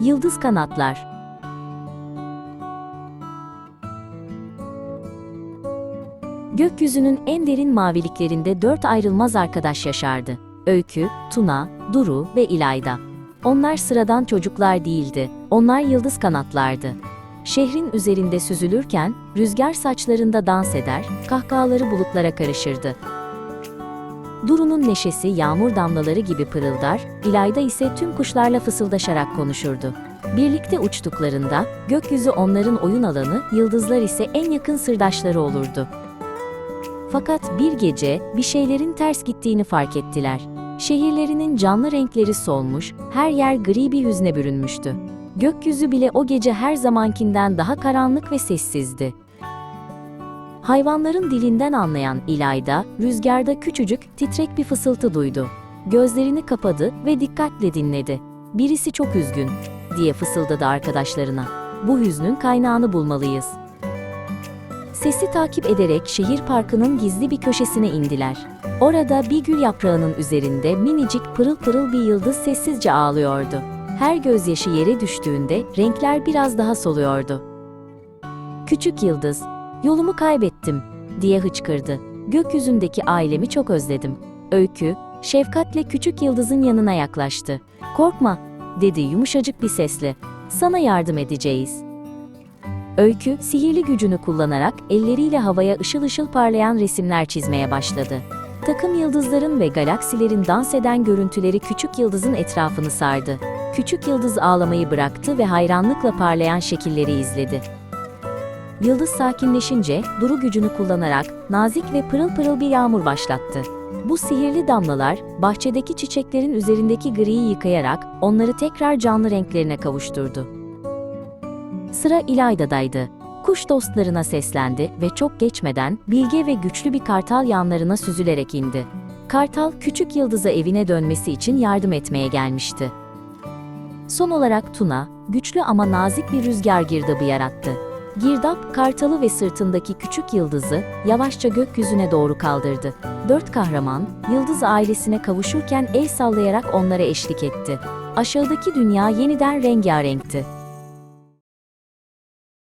Yıldız Kanatlar Gökyüzünün en derin maviliklerinde dört ayrılmaz arkadaş yaşardı. Öykü, Tuna, Duru ve İlayda. Onlar sıradan çocuklar değildi, onlar yıldız kanatlardı. Şehrin üzerinde süzülürken, rüzgar saçlarında dans eder, kahkahaları bulutlara karışırdı. Duru'nun neşesi yağmur damlaları gibi pırıldar, İlayda ise tüm kuşlarla fısıldaşarak konuşurdu. Birlikte uçtuklarında, gökyüzü onların oyun alanı, yıldızlar ise en yakın sırdaşları olurdu. Fakat bir gece bir şeylerin ters gittiğini fark ettiler. Şehirlerinin canlı renkleri solmuş, her yer gri bir hüzne bürünmüştü. Gökyüzü bile o gece her zamankinden daha karanlık ve sessizdi. Hayvanların dilinden anlayan İlayda, rüzgarda küçücük, titrek bir fısıltı duydu. Gözlerini kapadı ve dikkatle dinledi. Birisi çok üzgün, diye fısıldadı arkadaşlarına. Bu hüznün kaynağını bulmalıyız. Sesi takip ederek şehir parkının gizli bir köşesine indiler. Orada bir gül yaprağının üzerinde minicik pırıl pırıl bir yıldız sessizce ağlıyordu. Her gözyaşı yere düştüğünde renkler biraz daha soluyordu. Küçük yıldız, yolumu kaybettim diye hıçkırdı. Gökyüzündeki ailemi çok özledim. Öykü, şefkatle küçük yıldızın yanına yaklaştı. Korkma, dedi yumuşacık bir sesle. Sana yardım edeceğiz. Öykü, sihirli gücünü kullanarak elleriyle havaya ışıl ışıl parlayan resimler çizmeye başladı. Takım yıldızların ve galaksilerin dans eden görüntüleri küçük yıldızın etrafını sardı. Küçük yıldız ağlamayı bıraktı ve hayranlıkla parlayan şekilleri izledi. Yıldız sakinleşince Duru gücünü kullanarak nazik ve pırıl pırıl bir yağmur başlattı. Bu sihirli damlalar bahçedeki çiçeklerin üzerindeki griyi yıkayarak onları tekrar canlı renklerine kavuşturdu. Sıra İlayda'daydı. Kuş dostlarına seslendi ve çok geçmeden bilge ve güçlü bir kartal yanlarına süzülerek indi. Kartal küçük yıldıza evine dönmesi için yardım etmeye gelmişti. Son olarak Tuna, güçlü ama nazik bir rüzgar girdabı yarattı. Girdap, kartalı ve sırtındaki küçük yıldızı yavaşça gökyüzüne doğru kaldırdı. Dört kahraman, yıldız ailesine kavuşurken el sallayarak onlara eşlik etti. Aşağıdaki dünya yeniden rengarenkti.